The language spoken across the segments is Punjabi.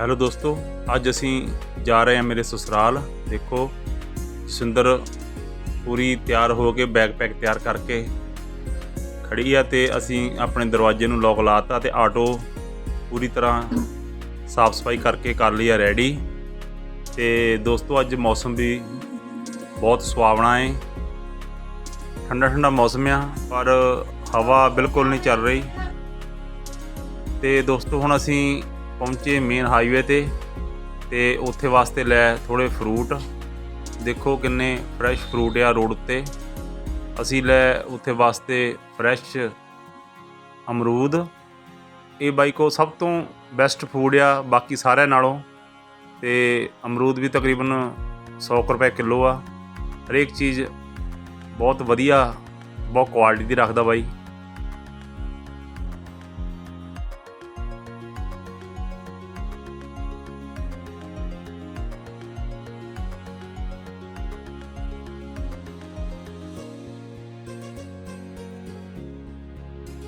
ਹੈਲੋ ਦੋਸਤੋ, ਅੱਜ ਅਸੀਂ ਜਾ ਰਹੇ ਹਾਂ ਮੇਰੇ ਸਸੁਰਾਲ। ਦੇਖੋ, ਸੁੰਦਰ ਪੂਰੀ ਤਿਆਰ ਹੋ ਕੇ ਬੈਗ ਪੈਕ ਤਿਆਰ ਕਰਕੇ ਖੜੀ ਆ ਤੇ ਅਸੀਂ ਆਪਣੇ ਦਰਵਾਜ਼ੇ ਨੂੰ ਲੋਕ ਲਾਤਾ ਤੇ ਆਟੋ ਪੂਰੀ ਤਰ੍ਹਾਂ ਸਾਫ਼ ਸਫ਼ਾਈ ਕਰਕੇ ਕਰ ਲਈ ਆ ਰੈਡੀ ਤੇ ਦੋਸਤੋ, ਅੱਜ ਮੌਸਮ ਵੀ ਬਹੁਤ ਸੁਹਾਵਣਾ ਹੈ ਠੰਡਾ ਠੰਡਾ ਮੌਸਮ ਆ, ਪਰ ਹਵਾ ਬਿਲਕੁਲ ਨਹੀਂ ਚੱਲ ਰਹੀ। ਤੇ ਦੋਸਤੋ, ਹੁਣ ਅਸੀਂ ਪਹੁੰਚੇ ਮੇਨ ਹਾਈਵੇ ਤੇ ਤੇ ਉੱਥੇ ਵਾਸਤੇ ਲੈ ਥੋੜੇ ਫਰੂਟ ਦੇਖੋ ਕਿੰਨੇ ਫਰੈਸ਼ ਫਰੂਟ ਆ ਰੋਡ ਉੱਤੇ। ਅਸੀਂ ਲੈ ਉੱਥੇ ਵਾਸਤੇ ਫਰੈਸ਼ ਅਮਰੂਦ। ਇਹ ਬਾਈ ਕੋ ਸਭ ਤੋਂ ਬੈਸਟ ਫੂਡ ਆ, ਬਾਕੀ ਸਾਰਿਆਂ ਨਾਲੋਂ। ਤੇ ਅਮਰੂਦ ਵੀ ਤਕਰੀਬਨ 100 ਕੁ ਰੁਪਏ ਕਿਲੋ ਆ। ਹਰੇਕ ਚੀਜ਼ ਬਹੁਤ ਵਧੀਆ, ਬਹੁਤ ਕੁਆਲਿਟੀ ਦੀ ਰੱਖਦਾ ਬਾਈ।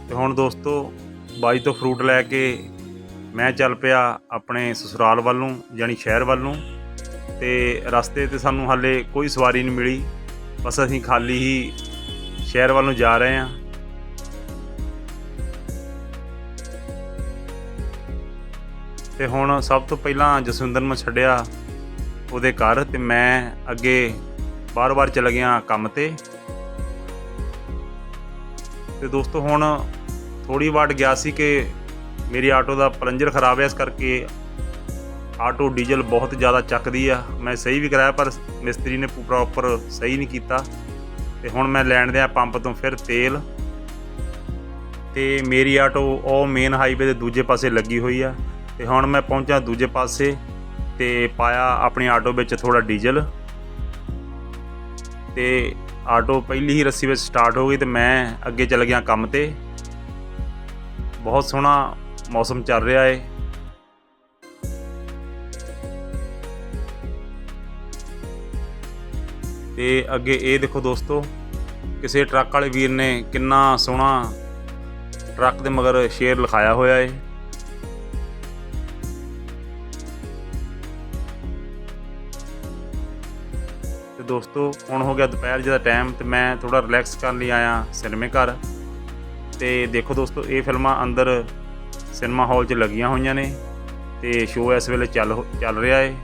ਤੇ ਹੁਣ ਦੋਸਤੋ, ਬਾਈ ਤੋਂ ਫਰੂਟ ਲੈ ਕੇ ਮੈਂ ਚੱਲ ਪਿਆ ਆਪਣੇ ਸਸੁਰਾਲ ਵੱਲ ਨੂੰ ਯਾਨੀ ਸ਼ਹਿਰ ਵੱਲ ਨੂੰ ਤੇ ਰਸਤੇ ਤੇ ਸਾਨੂੰ ਹਾਲੇ ਕੋਈ ਸਵਾਰੀ ਨਹੀਂ ਮਿਲੀ। ਬਸ ਅਸੀਂ ਖਾਲੀ ਹੀ ਸ਼ਹਿਰ ਵੱਲ ਨੂੰ ਜਾ ਰਹੇ ਹਾਂ। ਤੇ ਹੁਣ ਸਭ ਤੋਂ ਪਹਿਲਾਂ ਜਸਵਿੰਦਰ ਨੂੰ ਮੈਂ ਛੱਡਿਆ ਉਹਦੇ ਘਰ ਤੇ ਮੈਂ ਅੱਗੇ ਬਾਰ-ਬਾਰ ਚਲਾ ਗਿਆ ਕੰਮ ਤੇ। ਤੇ ਦੋਸਤੋ, ਹੁਣ ਥੋੜੀ ਵਾਟ ਗਿਆ ਸੀ ਕਿ ਮੇਰੀ ਆਟੋ ਦਾ ਪਲੰਜਰ ਖਰਾਬ ਹੈ, ਇਸ ਕਰਕੇ ਆਟੋ ਡੀਜ਼ਲ ਬਹੁਤ ਜ਼ਿਆਦਾ ਚੱਕਦੀ ਆ। ਮੈਂ ਸਹੀ ਵੀ ਕਰਾਇਆ, ਪਰ ਮਿਸਤਰੀ ਨੇ ਪ੍ਰੋਪਰ ਸਹੀ ਨਹੀਂ ਕੀਤਾ। ਤੇ ਹੁਣ ਮੈਂ ਲੈਣ ਦਿਆਂ ਪੰਪ ਤੋਂ ਫਿਰ ਤੇਲ। ਤੇ ਮੇਰੀ ਆਟੋ ਉਹ ਮੇਨ ਹਾਈਵੇ ਦੇ ਦੂਜੇ ਪਾਸੇ ਲੱਗੀ ਹੋਈ ਆ। ਤੇ ਹੁਣ ਮੈਂ ਪਹੁੰਚਾ ਦੂਜੇ ਪਾਸੇ ਤੇ ਪਾਇਆ ਆਪਣੇ ਆਟੋ ਵਿੱਚ ਥੋੜਾ ਡੀਜ਼ਲ। ਤੇ ਆਟੋ ਪਹਿਲੀ ਹੀ ਰੱਸੀ ਵਿੱਚ ਸਟਾਰਟ ਹੋ ਗਈ ਤੇ ਮੈਂ ਅੱਗੇ ਚੱਲ ਗਿਆ ਕੰਮ ਤੇ। ਬਹੁਤ ਸੋਹਣਾ ਮੌਸਮ ਚੱਲ ਰਿਹਾ ਏ। ਤੇ ਅੱਗੇ ਇਹ ਦੇਖੋ ਦੋਸਤੋ, ਕਿਸੇ ਟਰੱਕ ਵਾਲੇ ਵੀਰ ਨੇ ਕਿੰਨਾ ਸੋਹਣਾ ਟਰੱਕ ਦੇ ਮਗਰ ਸ਼ੇਰ ਲਿਖਾਇਆ ਹੋਇਆ ਏ। ਤੇ ਦੋਸਤੋ, ਹੁਣ ਹੋ ਗਿਆ ਦੁਪਹਿਰ ਜਿਹਦਾ ਟਾਈਮ ਤੇ ਮੈਂ ਥੋੜਾ ਰਿਲੈਕਸ ਕਰਨ ਲਈ ਆਇਆ ਸਿਨੇਮੇ ਘਰ। ਤੇ ਦੇਖੋ ਦੋਸਤੋ, ਇਹ ਫਿਲਮਾਂ ਅੰਦਰ ਸਿਨੇਮਾ ਹਾਲ 'ਚ ਲੱਗੀਆਂ ਹੋਈਆਂ ਨੇ ਤੇ ਸ਼ੋਅ ਇਸ ਵੇਲੇ ਚੱਲ ਚੱਲ ਰਿਹਾ ਹੈ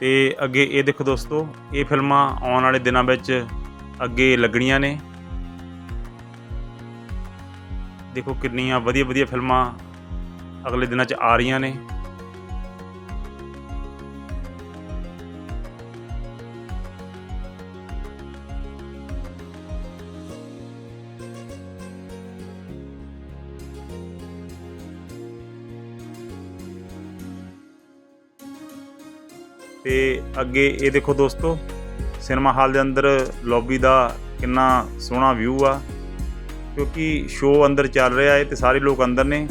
ਤੇ ਅੱਗੇ ਇਹ ਦੇਖੋ ਦੋਸਤੋ, ਇਹ ਫਿਲਮਾਂ ਆਉਣ ਵਾਲੇ ਦਿਨਾਂ ਵਿੱਚ ਅੱਗੇ ਲੱਗਣੀਆਂ ਨੇ। ਦੇਖੋ ਕਿੰਨੀਆਂ ਵਧੀਆ ਵਧੀਆ ਫਿਲਮਾਂ ਅਗਲੇ ਦਿਨਾਂ 'ਚ ਆ ਰਹੀਆਂ ਨੇ। ਤੇ ਅੱਗੇ ਇਹ ਦੇਖੋ ਦੋਸਤੋ, ਸਿਨੇਮਾ ਹਾਲ ਦੇ ਅੰਦਰ ਲੌਬੀ ਦਾ ਕਿੰਨਾ ਸੋਹਣਾ ਵਿਊ ਆ। ਕਿਉਂਕਿ ਸ਼ੋਅ ਅੰਦਰ ਚੱਲ ਰਿਹਾ ਹੈ ਤੇ ਸਾਰੇ ਲੋਕ ਅੰਦਰ ਨੇ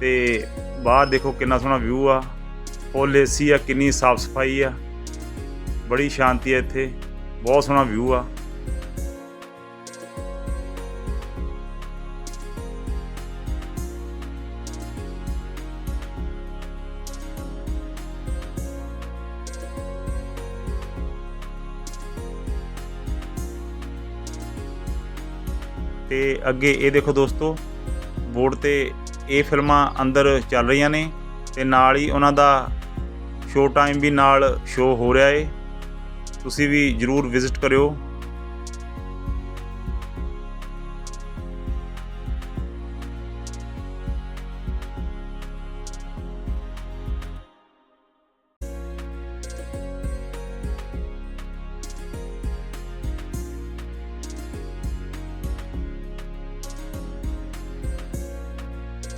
ਤੇ ਬਾਹਰ ਦੇਖੋ ਕਿੰਨਾ ਸੋਹਣਾ ਵਿਊ ਆ। ਫੁੱਲ ਏਸੀ ਆ, ਕਿੰਨੀ ਸਾਫ਼ ਸਫ਼ਾਈ ਆ। ਬੜੀ ਸ਼ਾਂਤੀ ਆ ਇੱਥੇ। ਬਹੁਤ ਸੋਹਣਾ ਵਿਊ ਆ। ਤੇ ਅੱਗੇ ਇਹ ਦੇਖੋ ਦੋਸਤੋ, ਬੋਰਡ ਤੇ ਇਹ ਫਿਲਮਾਂ ਅੰਦਰ ਚੱਲ ਰਹੀਆਂ ਨੇ ਤੇ ਨਾਲ ਹੀ ਉਹਨਾਂ ਦਾ ਸ਼ੋ ਟਾਈਮ ਵੀ ਨਾਲ ਸ਼ੋ ਹੋ ਰਿਹਾ ਏ। ਤੁਸੀਂ ਵੀ ਜਰੂਰ ਵਿਜ਼ਿਟ ਕਰਿਓ।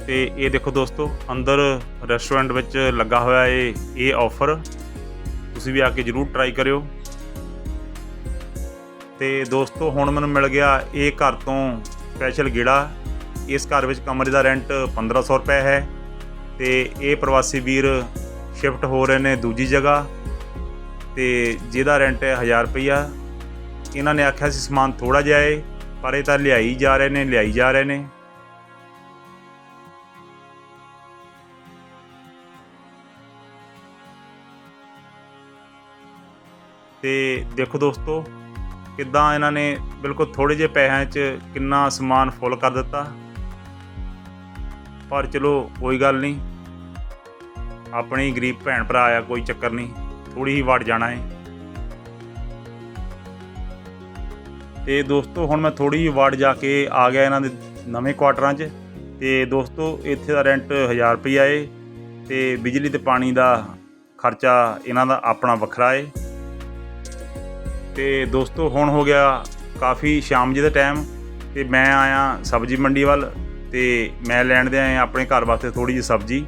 ਤੇ ਇਹ ਦੇਖੋ ਦੋਸਤੋ, ਅੰਦਰ ਰੈਸਟੋਰੈਂਟ ਵਿੱਚ ਲੱਗਾ ਹੋਇਆ ਏ ਇਹ ਆਫਰ ਤੁਸੀਂ ਵੀ ਆ ਕੇ ਜਰੂਰ ਟਰਾਈ ਕਰਿਓ। ਤੇ ਦੋਸਤੋ, ਹੁਣ ਮੈਨੂੰ ਮਿਲ ਗਿਆ ਇਹ ਘਰ ਤੋਂ ਸਪੈਸ਼ਲ ਗੇੜਾ। ਇਸ ਘਰ ਵਿੱਚ ਕਮਰੇ ਦਾ ਰੈਂਟ 1500 ਰੁਪਏ ਹੈ। ਤੇ ਇਹ ਪ੍ਰਵਾਸੀ ਵੀਰ ਸ਼ਿਫਟ ਹੋ ਰਹੇ ਨੇ ਦੂਜੀ ਜਗ੍ਹਾ। ਤੇ ਜਿਹਦਾ ਰੈਂਟ ਹੈ 1000 ਰੁਪਈਆ। ਇਹਨਾਂ ਨੇ ਆਖਿਆ ਸੀ ਸਮਾਨ ਥੋੜਾ ਜਿਹਾ ਹੈ ਪਰ ਇਹ ਤਾਂ ਲਿਆਈ ਜਾ ਰਹੇ ਨੇ, ਲਿਆਈ ਜਾ ਰਹੇ ਨੇ। ਤੇ ਦੇਖੋ ਦੋਸਤੋ, ਕਿੱਦਾਂ ਇਹਨਾਂ ਨੇ ਬਿਲਕੁਲ ਥੋੜੇ ਜਿਹੇ ਪੈਸਿਆਂ 'ਚ ਕਿੰਨਾ ਸਮਾਨ ਫੁੱਲ ਕਰ ਦਿੱਤਾ। ਪਰ ਚਲੋ, ਕੋਈ ਗੱਲ ਨਹੀਂ। ਆਪਣੇ ਗਰੀਬ ਭੈਣ ਭਰਾ ਆ, ਕੋਈ ਚੱਕਰ ਨਹੀਂ। ਥੋੜੀ ਹੀ ਵੜ ਜਾਣਾ ਹੈ ਤੇ ਦੋਸਤੋ, ਹੁਣ ਮੈਂ ਥੋੜੀ ਜਿਹੀ ਵਾਰਡ ਜਾ ਕੇ ਆ ਗਿਆ ਇਹਨਾਂ ਦੇ ਨਵੇਂ ਕੁਆਟਰਾਂ 'ਚ। ਤੇ ਦੋਸਤੋ, ਇੱਥੇ ਦਾ ਰੈਂਟ 1000 ਰੁਪਈਆ ਏ। ਤੇ ਬਿਜਲੀ ਤੇ ਪਾਣੀ ਦਾ ਖਰਚਾ ਇਹਨਾਂ ਦਾ ਆਪਣਾ ਵੱਖਰਾ ਏ। ਤੇ ਦੋਸਤੋ, ਹੁਣ ਹੋ ਗਿਆ ਕਾਫੀ ਸ਼ਾਮ ਜੀ ਦਾ ਟਾਈਮ ਤੇ ਮੈਂ ਆਇਆ ਸਬਜ਼ੀ ਮੰਡੀ ਵੱਲ ਤੇ ਮੈਂ ਲੈਣ ਦੇ ਆਇਆ ਆਪਣੇ ਘਰ ਵਾਸਤੇ ਥੋੜੀ ਜਿਹੀ ਸਬਜ਼ੀ।